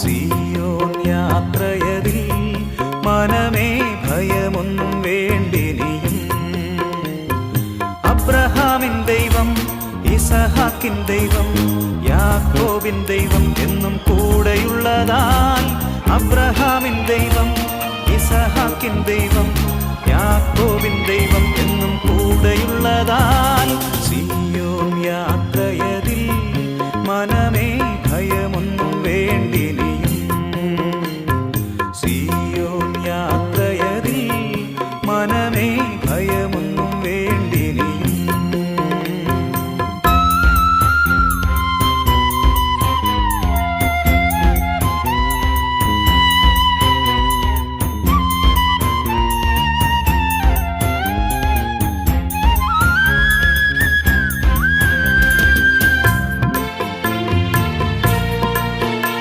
സിയോൻ യാത്രയതിൽ മനമേ ഭയമൊന്നും വേണ്ടിനിയും അബ്രഹാമിൻ ദൈവം ഇസഹാക്കിൻ ദൈവം യാക്കോബിൻ ദൈവം എന്നും കൂടെയുള്ളതാൽ അബ്രഹാമിൻ ദൈവം ഇസഹാക്കിൻ ദൈവം യാക്കോബിൻ ദൈവം மனமே